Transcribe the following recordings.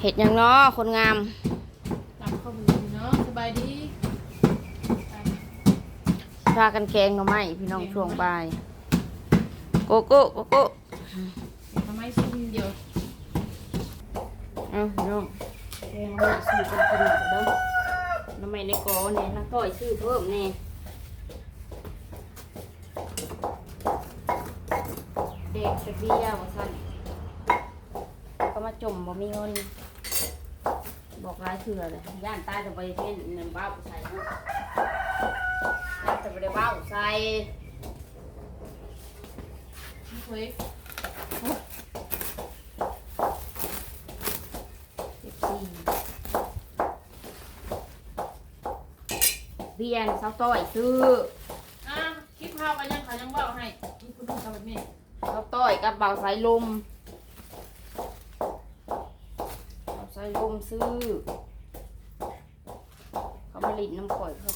เห็ดหยังเนาะคนงามตามข้อมูลเนาะสบายดีพากันแกงหน่อไม้พี่น้องช่วงบ่ายโกโก้โกโก้ทำไมซุ่มเดียวเอาพี่น้องแกงหน่อไม้ซื้อกันกินกันเด้อหน่อไม้ในกอเนี่ยนักต่อยซื้อเพิ่มแน่เด็กจะเบี้ยว่าสั่นก็มาจมบ่มีเงิน บอกหลายเถื่อเลยย่านตายจะไปเท่นเงินบ้าใส่เนาะย่านจะไปได้บ้าใส่เฮ้ยสิบสี่เบียนเสาต้อยซื้ออะคลิปข้าวกันยังเขายังบอกให้นี่คุณดูทำแบบนี้เสาต้อยกับเบาสายลมเบา สายลมซื้อ เขามาลินน้ำข่อยเขา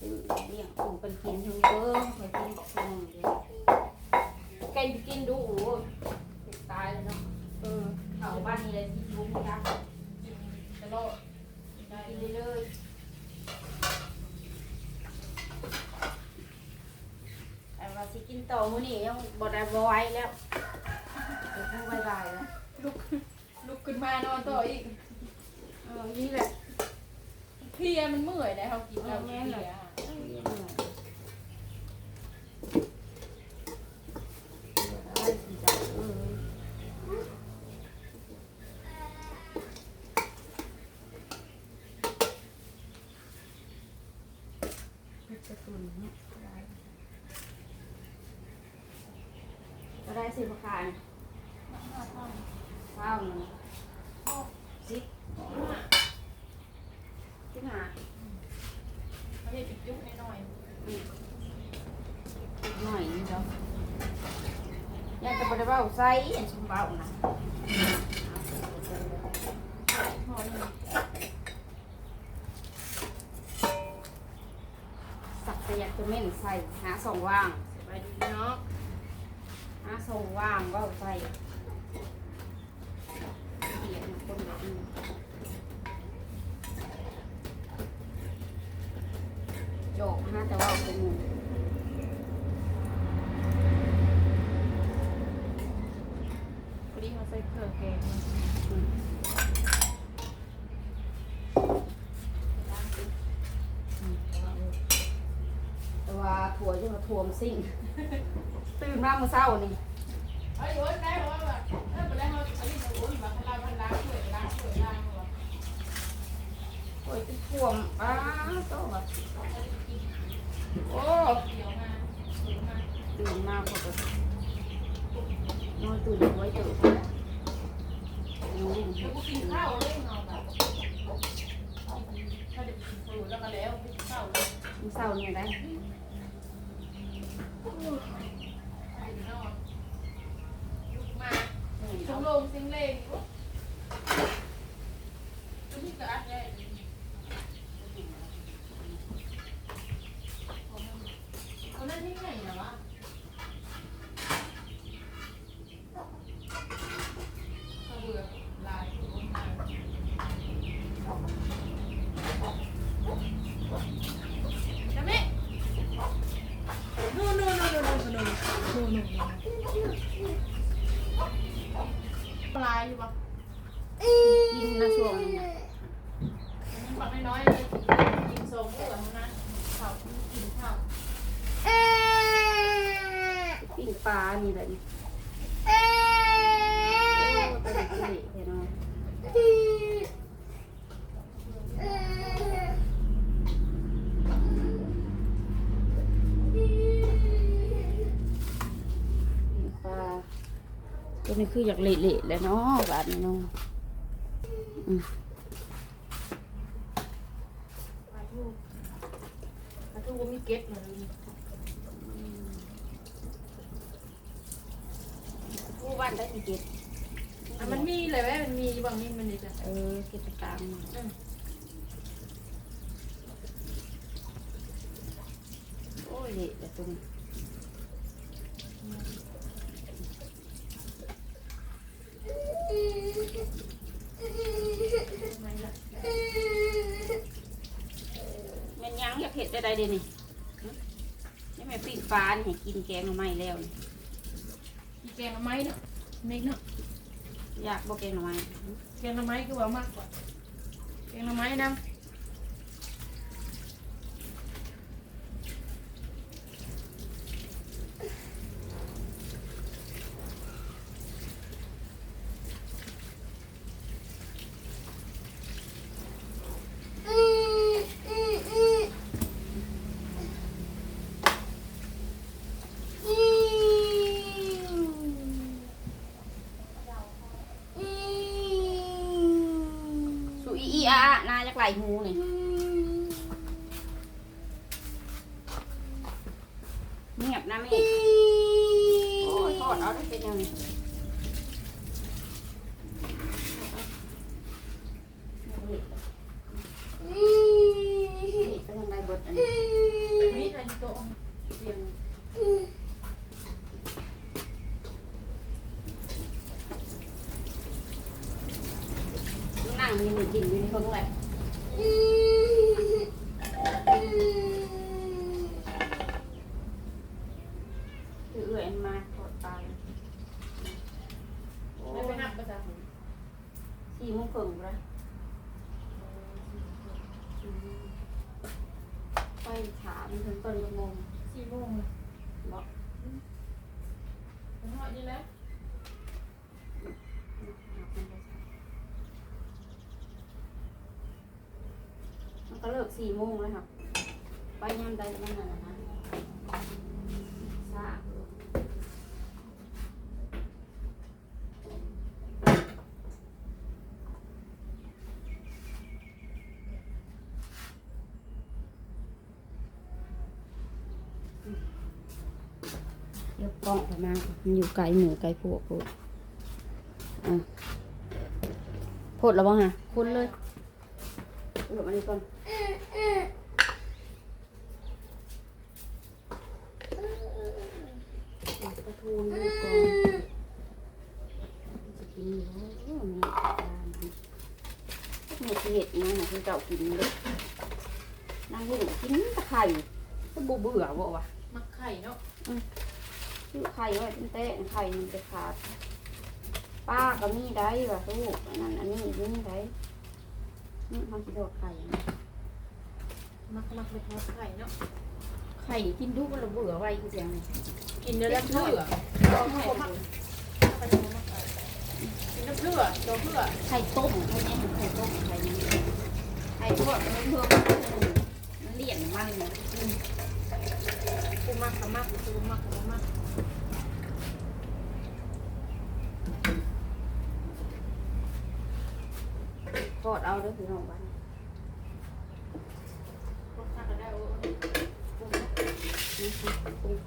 ซื้อเลี้ยงอูเป็นกินทั้งเด้อข่อยกินซุ่มเดียวไก่กินดูโอ้ตายเลยเนาะเออเขาบ้านนี้เลยที่รู้ยักษ์จะโลดได้กินเลยแต่ว่าสิกินต่อมื้อนี้ยังบ่ได้บ่ไหวแล้วเดี๋ยวพูดบายๆแล้วลุกลุก ขึ้นมานอนต่ออีก เออนี่แหละเพลียมันเมื่อยนะเขากินแล้วเพลีย ก็ได้สิประการข้าวหนึ่ง สิบสิบห้าเขาเห็นจุ๊บๆหน่อยหน่อยนี่เจ้ายังจะบ่ได้เบ้าใส่อันชุมเบานะสักแต่อยากจะเม่นใส่หาสองว่างสบายดีเนาะหาสองว่างเบาใส่ หยกห้าแต่ว่าเป็นงูพอดีเขาใส่เครื่องแกงแต่ว่าถั่วจะมาถั่วมนซิ่ง ตื่นมาเมื่อเช้านี่ เฮ้ยโอ๊ยได้เพราะว่าแโอ้ยจะท่วมอ้าก็โอ้ตื่นมาพอก็นอนตื่นไว้เจอยูกินข้าวเลยเงนแบบขึ้นข้าวขึ้นข้าวอย่างไรยูมาชงลมซิงเลง นั่นที่ไหนเหรอเบื่นูกนู่นนู่นนู่นนู่นนู่นนู่นนู่นปลายอยู่ปะกินนะช่วงน ปิ้งปลานี่แหละนี่โอ้วเล็กๆแค่น้อยปิ้งปลาตัวนี้คืออยากเละๆแล้วเนาะบาดนี้เนาะอืมปลาทูปลาทูก็มีเก็ตเลยผู้บ้าน ได้มีเก็บอะมันมีเลยเว้มันมีบางนี่มันจะเออเก็บไปตามมาโอ้ยเละแต่ตรงมันยังอยากเห็ดได้ใดเดนี้นี่แม่ปีกฟ้านี่กินแกงหน่ไม้แล้วนี่ อีแกงเอไม้เนาะ เม็กเนาะอยากบอกแกงหน่อไม้แกงหน่อไม้คือว่ามากกว่าแกงหน่อไม้นำ สุอีอีอาอะนาจักไหลหูนี่เงียบนะแม่โอ้ยทอดเอาได้เป็นยังไงเป็นยังไงเบิดอันนี้ นี่ทันโตะ เรียงนั่งมีหนึ่งกินอยู่ในคนแหละคือเอื่อย มาทอดตายโอ้ไม่ไปหักภาษาสี่โมงครึ่งแล้วไปถามถึงต้นกระมงสี่โมงเลยบอกมันหอดนี่แล้วมันก็เลิกสี่โมงแล้วครับ ไปยามใดมันนั่นนะนะซาเดี๋ยวกล้องประมาณมัน อยู่ไกลหมูไกลพวกพวกอะโพดแล้วบ้างฮะคุณเลยหลบอันนี้ก่อนปลาทูนี่ก่อนจะกินอยู่มันมีเห็ดนะนะที่เจ้ากินเลยนั่งเห็นกินตะไคร่ก็บูเบื่อบ่วะมักไข่เนาะ คือไข่ไว้เป็นเต้ไข่มันจะขาด ป้าก็มีได้ว่ะลูกอันนั้นอันนี้มีได้นี่ทำกินโดดไข่นะมักมักไปทอดไข่เนาะ ไข่กินดุก็ระเบื่อไว้คือเสียงนี่กินเนื้อแล้วเพื่อก็ไข่กินน้ำเพื่อตัวเพื่อไข่ต้มไข่เนี่ยไข่ต้มไข่นี้ไข่ทอดมันเพิ่มมันเลี่ยนมันเนี่ยกูมักกับมักกูมักกับมัก ทอด เอาด้อพี่น้องบ้านราติก็ได้โอ้นี่ค่ะปรุง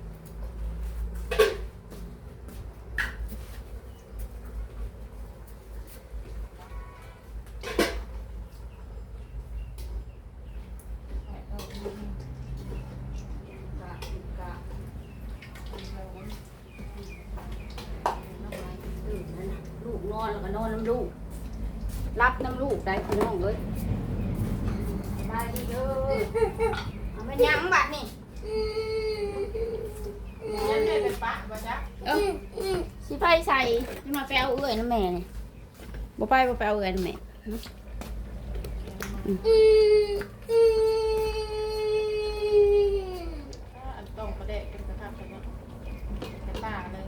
ลูกนอนแล้วก็นอนน้ำลูก รับน้ำลูกได้พี่น้องเลยได้ดีเด้อเอาไปยังบัดนี่ยันได้เป็นปะบ่จ๊ะเออสิไปใส่ที่มาไปเอาเอื้อยน้ำแม่นี่บ่ไปบ่ไปเอาเอื้อยน้ำแม่อันต้องประเดะเป็นกระทะเป็นเนาะเป็นป้าเลย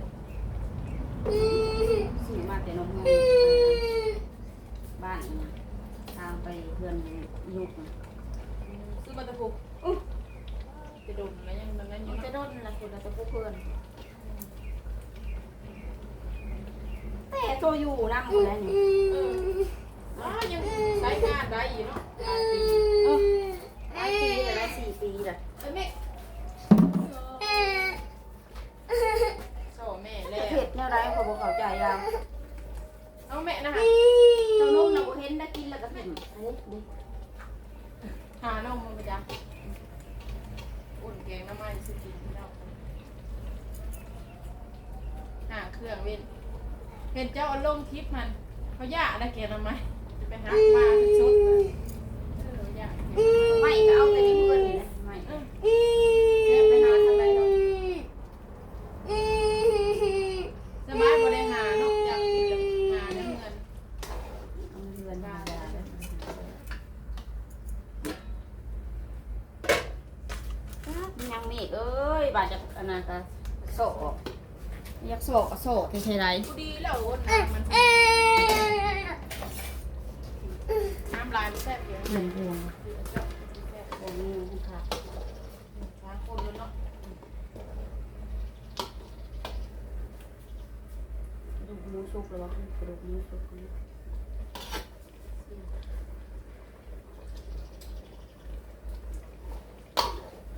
ซื้อมาแต่นมเฮาบ้านนี่นะทางไปเพื่อนยุกนะซื้อมาตะกุกจะดมแล้วยังตอนนั้นอมัยู่นจะโดนละคนละจะพวกเพื่อนแต่โตอยู่นำหมดแล้วนี่เอออ๋อยังใช้งานได้อยู่เนาะหลายปีเออหลายปีแต่ละสี่ปีละเอ้ยแม่โซ่แม่แล้จะวเผ็ดแนวไรเขาบอกเข้าใจยาวเอาแม่นะคะ เจ้านุ่มนะบ่เห็นได้กินแล้วก็ถิ่มเฮ้ยดิ หานมมาจ้ะอุ่นแกงน้ำมันสกินที่เราหาเครื่องเว้นเห็นเจ้าเอาลงคลิปมันเขาย่านะแกงน้ำมันจะไปหาปลาสดลยเอออยาก ไม่ก็เอาแต่ในเพื่อนนี่แหละไม่ เออ อันนั้นก็โศกอยากโศกก็โศก ใช่ไรกูดีแล้วโอนน้ำมันน้ำลายมันแซ่บเยอะหนึ่งพวงพวงนี้ค่ะช้างคนเลยเนาะกระดูกหมูสุกหรือว่ากระดูกหมูสุกนี่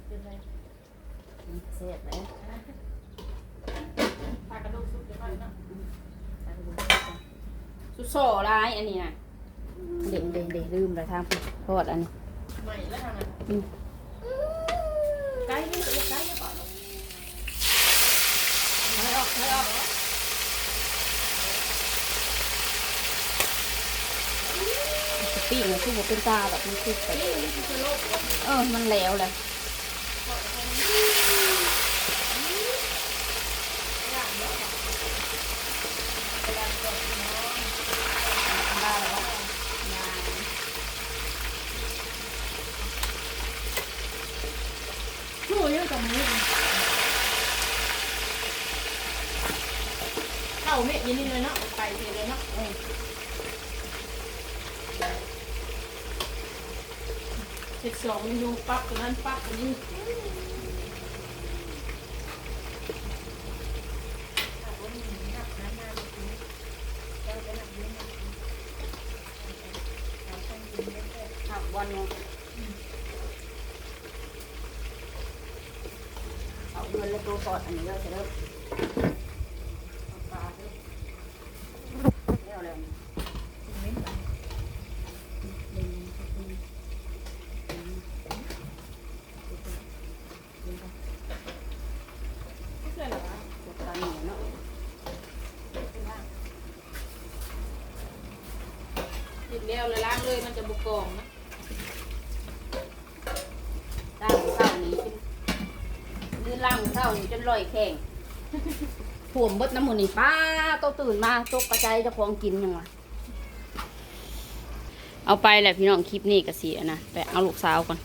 เป็นไรเสร็จแล้ว ปลากระดูกสุกจะไปเนาะสุดโซ่ร้ายอันนี้นะเด็กเด็กเด็กลืมแต่ทางโทษอันนี้ใหม่แล้วทางนั้นอืมใกล้นี่ใกล้จะก่อนไม่ออกไม่ออกปีกมันคือบ่เป็นตาแบบมันคือไปเออมันแล้วเลยได้แล้ว ช่วยเยอะกับมือเข้าเม็ดยินนี่เลยเนาะไปเทเลยเนาะเจ็ดสองยูปั๊บตัวนั้นปั๊บตัวนี้หักวันเนาะเอาเงินแล้วตัวสอดอันนี้เราจะเริ่มเอาปลาด้วยเรียวแล้วนี่ ไม่ใช่เหรอ ปลาเหนียวเนาะ ติด แล้วลยล้างเลยมันจะบุกกองนะล้างเศร้านี้นยืนล่างเศร้านี้จนลอยแข็งถ่วมเบดน้ำมันนี่ป้าโตตื่นมาตกกระจายจะของกินยังวะเอาไปแหละพี่น้องคลิปนี้ก็เสียนะแต่เอาลูกสาวก่อน